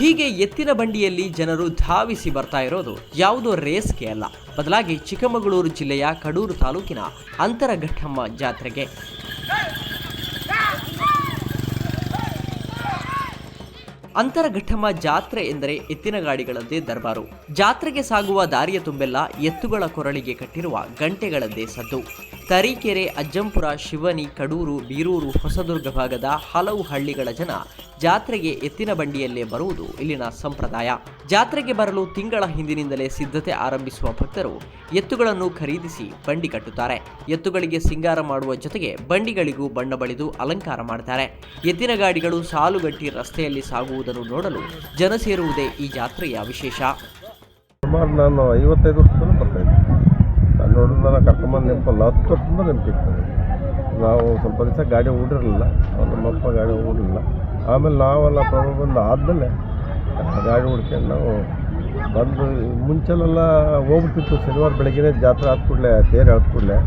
ಹೀಗೆ ಎತ್ತಿನ ಬಂಡಿಯಲ್ಲಿ ಜನರು ಧಾವಿಸಿ ಬರ್ತಾ ಇರೋದು ಯಾವುದೋ ರೇಸ್ಗೆ ಅಲ್ಲ. ಬದಲಾಗಿ ಚಿಕ್ಕಮಗಳೂರು ಜಿಲ್ಲೆಯ ಕಡೂರು ತಾಲೂಕಿನ ಅಂತರಘಟ್ಟಮ್ಮ ಜಾತ್ರೆಗೆ. ಅಂತರಘಟ್ಟಮ್ಮ ಜಾತ್ರೆ ಎಂದರೆ ಎತ್ತಿನ ಗಾಡಿಗಳದ್ದೇ ದರ್ಬಾರು. ಜಾತ್ರೆಗೆ ಸಾಗುವ ದಾರಿಯ ತುಂಬೆಲ್ಲ ಎತ್ತುಗಳ ಕೊರಳಿಗೆ ಕಟ್ಟಿರುವ ಗಂಟೆಗಳದ್ದೇ ಸದ್ದು. ತರೀಕೆರೆ ಅಜ್ಜಂಪುರ, ಶಿವನಿ, ಕಡೂರು, ಬೀರೂರು, ಹೊಸದುರ್ಗ ಭಾಗದ ಹಲವು ಹಳ್ಳಿಗಳ ಜನ ಜಾತ್ರೆಗೆ ಎತ್ತಿನ ಬಂಡಿಯಲ್ಲೇ ಬರುವುದು ಇಲ್ಲಿನ ಸಂಪ್ರದಾಯ. ಜಾತ್ರೆಗೆ ಬರಲು ತಿಂಗಳ ಹಿಂದಿನಿಂದಲೇ ಸಿದ್ಧತೆ ಆರಂಭಿಸುವ ಭಕ್ತರು ಎತ್ತುಗಳನ್ನು ಖರೀದಿಸಿ ಬಂಡಿ ಕಟ್ಟುತ್ತಾರೆ. ಎತ್ತುಗಳಿಗೆ ಸಿಂಗಾರ ಮಾಡುವ ಜೊತೆಗೆ ಬಂಡಿಗಳಿಗೂ ಬಣ್ಣ ಬಳಿದು ಅಲಂಕಾರ ಮಾಡುತ್ತಾರೆ ಎತ್ತಿನ ಗಾಡಿಗಳು ಸಾಲುಗಟ್ಟಿ ರಸ್ತೆಯಲ್ಲಿ ಸಾಗುವುದನ್ನು ನೋಡಲು ಜನ ಸೇರುವುದೇ ಈ ಜಾತ್ರೆಯ ವಿಶೇಷ. ನೋಡಿದ್ರೆ ನಾನು ಕರ್ಕೊಂಬಂದು ನೆನಪಲ್ಲ ಹತ್ತು ವರ್ಷದಿಂದ ನೆನಪಿರ್ತದೆ ನಾವು ಸ್ವಲ್ಪ ದಿವಸ ಗಾಡಿ ಓಡಿರಲಿಲ್ಲ ನಮ್ಮಪ್ಪ ಗಾಡಿ ಓಡಿರಲಿಲ್ಲ ಆಮೇಲೆ ನಾವೆಲ್ಲ ಪ್ರಾಬ್ಲಮ್ ಬಂದು ಆದಮೇಲೆ ಗಾಡಿ ಹುಡ್ಕೊಂಡು ನಾವು ಬಂದು ಮುಂಚೆಲೆಲ್ಲ ಹೋಗ್ಬಿಟ್ಟಿತ್ತು, ಶನಿವಾರ ಬೆಳಗ್ಗೆನೇ ಜಾತ್ರೆ ಆದ ಕೂಡಲೇ, ತೇರು ಆದ ಕೂಡಲೇ.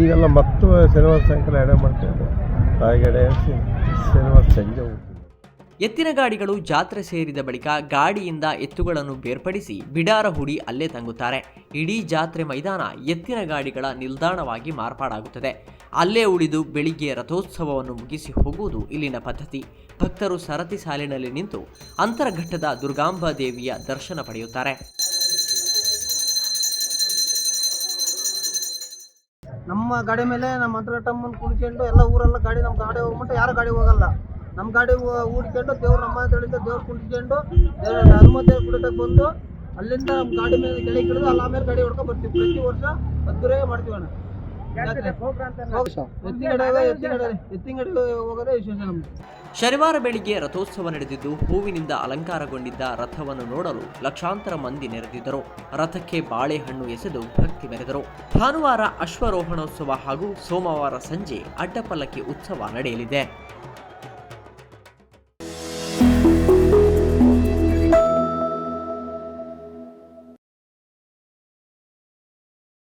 ಈಗೆಲ್ಲ ಮತ್ತೆ ಶನಿವಾರ ಸಾಯಂಕಾಲ ಎಡೆ ಮಾಡ್ತಾಯಿದ್ದೆ ತಾಯಿಗೆ ಎಡೆ ಹಾಕಿ ಶನಿವಾರ ಸಂಜೆ ಹೋಗ್ತೀವಿ. ಎತ್ತಿನ ಗಾಡಿಗಳು ಜಾತ್ರೆ ಸೇರಿದ ಬಳಿಕ ಗಾಡಿಯಿಂದ ಎತ್ತುಗಳನ್ನು ಬೇರ್ಪಡಿಸಿ ಬಿಡಾರ ಹುಡಿ ಅಲ್ಲೇ ತಂಗುತ್ತಾರೆ. ಇಡೀ ಜಾತ್ರೆ ಮೈದಾನ ಎತ್ತಿನ ಗಾಡಿಗಳ ನಿಲ್ದಾಣವಾಗಿ ಮಾರ್ಪಾಡಾಗುತ್ತದೆ. ಅಲ್ಲೇ ಉಳಿದು ಬೆಳಿಗ್ಗೆ ರಥೋತ್ಸವವನ್ನು ಮುಗಿಸಿ ಹೋಗುವುದು ಇಲ್ಲಿನ ಪದ್ಧತಿ. ಭಕ್ತರು ಸರತಿ ಸಾಲಿನಲ್ಲಿ ನಿಂತು ಅಂತರಘಟ್ಟದ ದುರ್ಗಾಂಬಾ ದೇವಿಯ ದರ್ಶನ ಪಡೆಯುತ್ತಾರೆ. ನಮ್ಮ ಗಾಡಿ ಮೇಲೆ ನಮ್ಮ ಮಂತ್ರಟಮ್ಮನ್ ಕುಡ್ಕೊಂಡು ಎಲ್ಲ ಊರೆಲ್ಲ ಗಾಡಿ, ನಮ್ಮ ಗಾಡಿ ಹೋಗ್ಬಿಟ್ಟು ಯಾರು ಗಾಡಿ ಹೋಗಲ್ಲ. ನಮ್ಮ ಗಾಡಿ ಊಡ್ಕೊಂಡು ಹೂಡ್ಕೊಂಡು ದೇವ್ರ ನಮ್ಮ ಹೇಳಿದ್ರೆ ದೇವ್ರು ಕುಂಡ್ಕೊಂಡು ದೇವ್ರ ಹನುಮಂತ ಕುಡಿತಕ್ಕೆ ಬಂದು ಅಲ್ಲಿಂದ ನಮ್ಮ ಗಾಡಿ ಮೇಲೆ ಕೆಳಗೆ ಹಿಡಿದು ಅಲ್ಲ ಆಮೇಲೆ ಗಾಡಿ ಹೊಡ್ಕೊಂಡು ಬರ್ತೀವಿ. ಪ್ರತಿ ವರ್ಷ ಅದ್ದೂರೇ ಮಾಡ್ತೀವಿ ಅಣ್ಣ. ಶನಿವಾರ ಬೆಳಿಗ್ಗೆ ರಥೋತ್ಸವ ನಡೆದಿದ್ದು ಹೂವಿನಿಂದ ಅಲಂಕಾರಗೊಂಡಿದ್ದ ರಥವನ್ನು ನೋಡಲು ಲಕ್ಷಾಂತರ ಮಂದಿ ನೆರೆದಿದ್ದರು. ರಥಕ್ಕೆ ಬಾಳೆಹಣ್ಣು ಎಸೆದು ಭಕ್ತಿ ಮೆರೆದರು. ಭಾನುವಾರ ಅಶ್ವರೋಹಣೋತ್ಸವ ಹಾಗೂ ಸೋಮವಾರ ಸಂಜೆ ಅಡ್ಡಪಲ್ಲಕ್ಕಿ ಉತ್ಸವ ನಡೆಯಲಿದೆ.